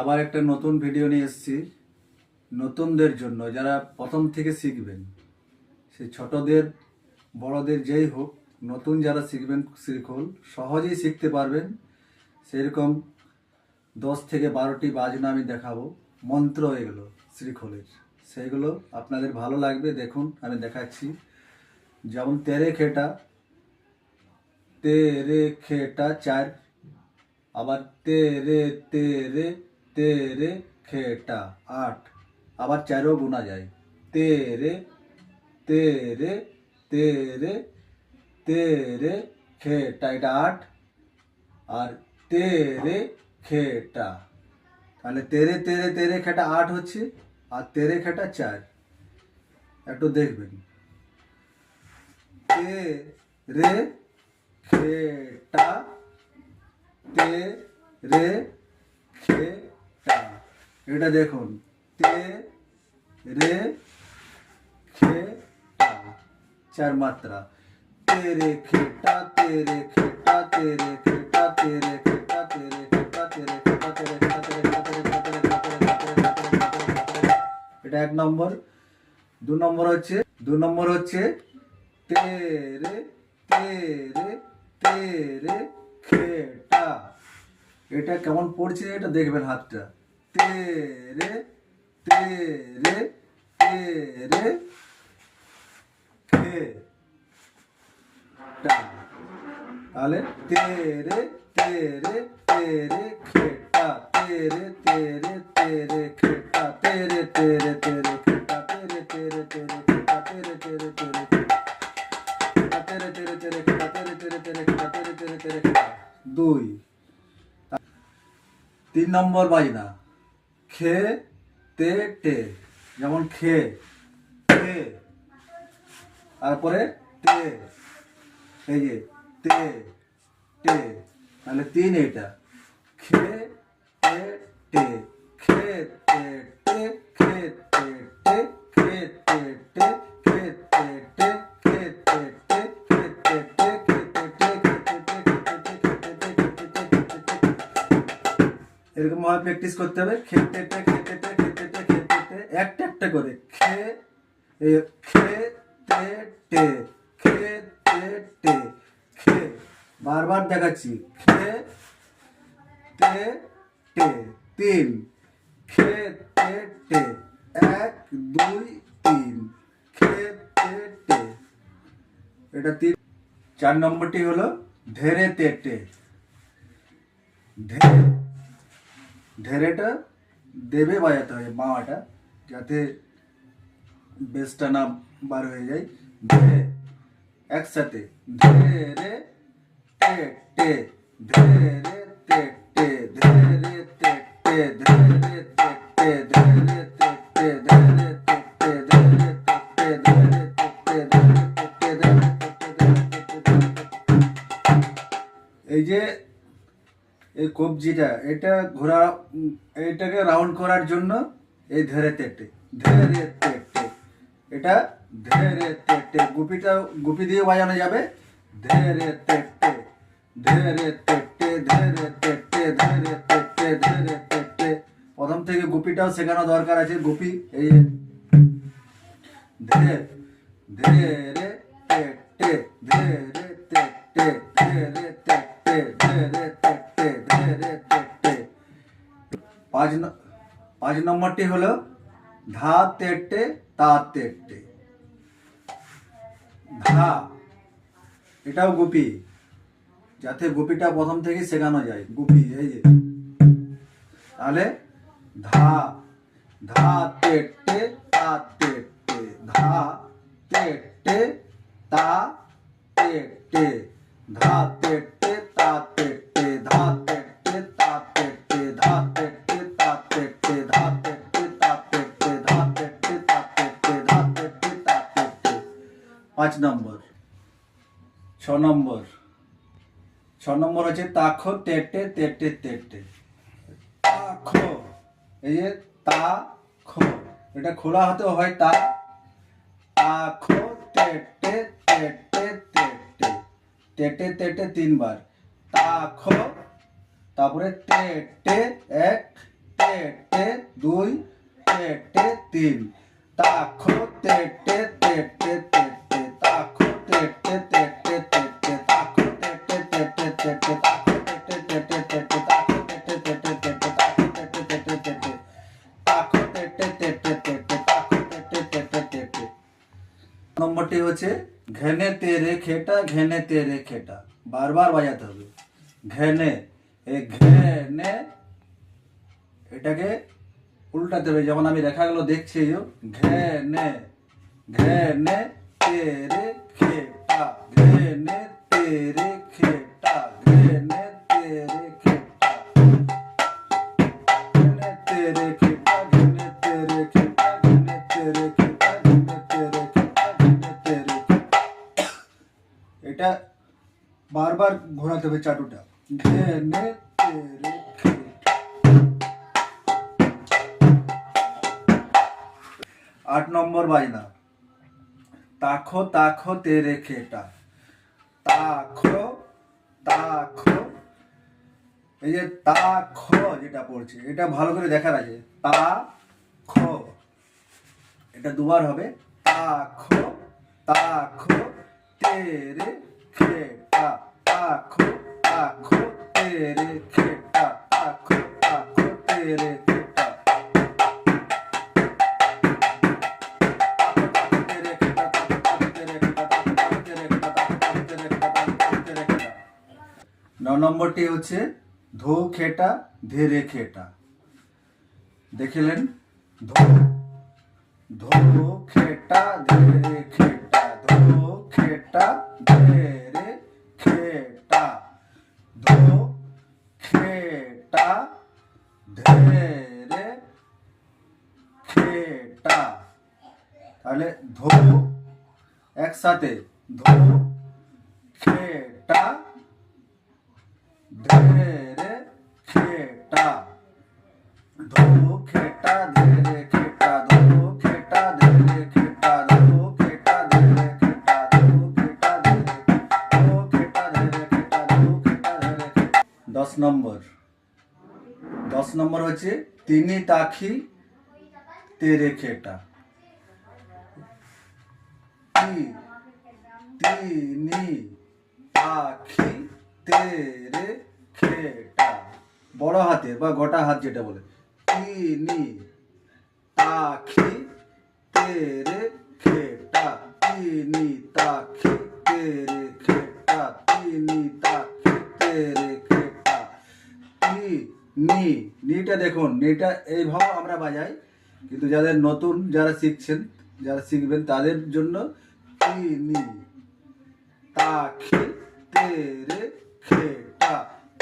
আবার একটা নতুন ভিডিও নিয়ে এসেছি। নতুনদের জন্য, যারা প্রথম থেকে শিখবেন। সে ছোটদের, বড়দের যেই হোক, নতুন যারা শিখবেন শ্রীখোল সহজেই শিখতে পারবেন। সেরকম দশ থেকে বারোটি বাজনা আমি দেখাবো। মন্ত্র এগুলো, শ্রীখোলের। সেইগুলো আপনাদের ভালো লাগবে, দেখুন, আমি দেখাচ্ছি। যেমন তেরে খেটা তেরে খেটা চার, আবার তেরে তেরে তেরে খেটা, আট। আবার চারও গোনা যায়। তেরে তেরে তেরে তেরে খেটা, এটা আট। আর তেরে খেটা, তাহলে তেরে তেরে তেরে খেটা আট হচ্ছে, আর তেরে খেটা চার। একটু দেখবেন। তেরে খেটা তে রে খে টা এটা দেখুন তে রে খে টা চার মাত্রা তেরে খেটা তেরে খেটা তেরে খেটা তেরে খেটা তেরে খেটা তেরে খেটা তেরে খেটা তেরে খেটা তেরে খেটা তেরে খেটা তেরে খেটা তেরে খেটা তেরে খেটা তেরে খেটা তেরে এটা এক নম্বর দু নম্বর হচ্ছে দু নম্বর হচ্ছে তেরে তেরে তেরে খেটা এটা কেমন পড়ছে এটা দেখবেন হাতটা তে রে তে রে তে রে খে টা তাহলে তে রে তে রে তে রে খেটা তে রে তে রে তে রে খেটা তে রে তে রে তে রে খেটা তে রে তে রে তে রে তিন নম্বর বাজনা। খে, তে টে যেমন খে খে তারপরে তে। এই যে তে টে তাহলে তিন এটা। খে, তে টে খে টে এরকম ভাবে প্র্যাকটিস করতে হবে। খেতে খেতে খেতে খেতে টে একটা একটা করে। খে খে, তে টে খে, তে টে খে। বারবার দেখাচ্ছি। খে, তে টে তিন। খে, তে টে এক, দুই, তিন। খে, তে টে এটা তিন। চার নম্বরটি হলো ধেরে তে টে ধেরে ঢেরেটা দেবে বাজাতে হয় মাওয়াটা, যাতে বেসটা না বার হয়ে যায়। ধেরে একসাথে ধেরে টে টে ধেরে এই কবজিটা এটা ঘোরা উম, এইটাকে রাউন্ড করার জন্য এই ধেরে তেটে ধরে তেটে। এটা ধেরে তেটে গুপিটা গুপি দিয়ে বাজানো যাবে। ধেরে তেটে ধেরে তেটে ধেরে তেটে ধেরে তেটে ধেরে তেটে। প্রথম থেকে গুপিটাও শেখানো দরকার আছে গুপি এই ধীরে নম্বরটি হলো ধা তেটে, তা তেটে। ধা, এটাও গুপি, যাতে গুপিটা প্রথম থেকে শেখানো যায়। গুপি, এই যে। তাহলে ধা ধা তেটে, তা তেটে। ধা তেটে, তা তেটে। ধা তেটে, তা তেটে। ধা তেটে, তা ধা পাঁচ নম্বর, ছ নম্বর। ছ নম্বর হচ্ছে তাখো তেটে তেটে তেটে। তাখো এই যে তা খো এটা খোলা হতে হয় তা। তাখো তেটে তেটে তেটে। তেটে তেটে তিনবার। তাখো তারপরে তেটে, এক টে টে দুই টে টে তিন। তাখো তে টে নম্বরটি হচ্ছে, ঘেনে তেরে খেটা, ঘেনে তেরে খেটা। বারবার বাজাতে হবে। ঘেনে এই ঘেনে, এটাকে উল্টাতে হবে। যেমন আমি রেখাগুলো দেখছি, ঘেনে ঘেনে, তেরে खेटा बार घोड़ा तेरे खेटा। आठ नम्बर तेरे खेटा तेरे खेटा तेरे खेटा तेरे खेटा। तेरे खेटा। तेरे তাখো তাখো তেরে খেটা। তাখো তাখো। এই যে তা যেটা পড়ছে, এটা ভালো করে দেখার আছে। তা খ এটা দুবার হবে। তা খ তা খ তেরে খেটা। তা খ তা তেরে খেটা। তা খ তা খ তেরে নম্বরটি হচ্ছে ধো খেটা ধীরে খেটা। দেখিলেন? ধো ধো খেটা ধীরে খেটা, ধো খেটা ধীরে খেটা। ধো খেটা ধীরে খেটা। তাহলে ধো একসাথে দশ নম্বর হচ্ছে তিনি তাখি তেরে খেটা তিনি পাখি তেরে খেটা বড় হাতে বা গোটা হাত যেটা বলে। তিনি পাখি তেরে খেটা তিনি তাখি তেরে নি নিটা দেখুন নিটা এইভাবে আমরা বাজাই। কিন্তু যাদের নতুন, যারা শিখছেন, যারা শিখবেন, তাদের জন্য কি নি তা খে তে রে খে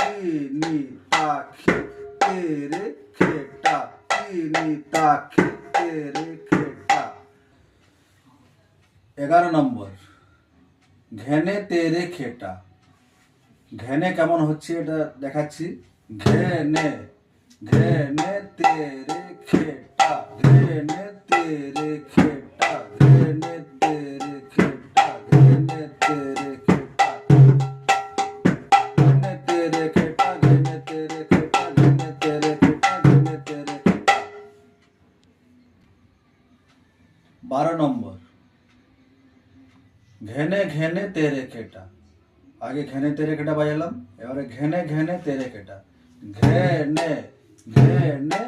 কি নি তা খে তে রে খে কি নি তা খে তে রে এগারো নম্বর। ঘেনে তেরে খেটা। ঘেনে কেমন হচ্ছে এটা দেখাচ্ছি। ঘেনে ঘেনে তেরে খেটা ঘেনে তেরে খেটা ঘেনে তেরে খেটা ঘেনে তেরে খেটা ঘেনে তেরে খেটা ঘেনে তেরে খেটা ঘেনে তেরে খেটা ঘেনে তেরে খেটা বারো নম্বর ঘেনে ঘেনে তেরে খেটা আগে ঘেনে তেরে খেটা বাজালাম এবারে ঘেনে ঘেনে তেরে খেটা घेरने घेरने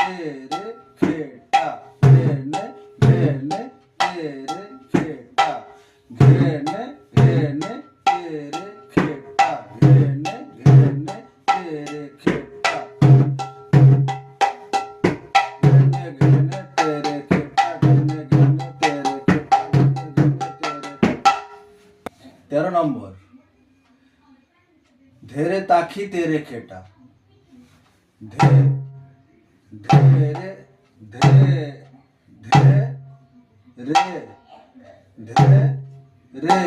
तेरे खेटा घेरने घेरने तेरे खेटा घेरने घेरने तेरे खेटा घेरने घेरने तेरे खेटा घेरने घेरने तेरे खेटा घेरने घेरने तेरे खेटा घेरने घेरने तेरे तेरा नंबर। धेरे ताकि तेरे खेटा খেটা ধে ধেরে ধে ধে রে ধে রে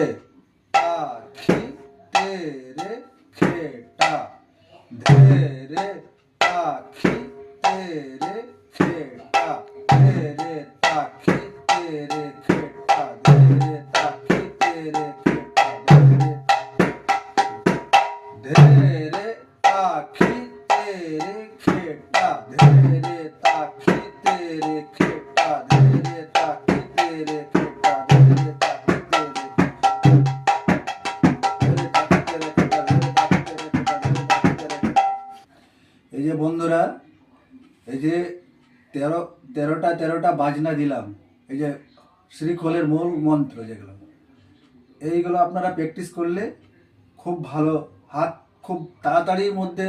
এই যে তেরো, তেরোটা তেরোটা বাজনা দিলাম। এই যে শ্রীখোলের মূল মন্ত্র যেগুলো। এইগুলো আপনারা প্র্যাকটিস করলে খুব ভালো, হাত খুব তাড়াতাড়ির মধ্যে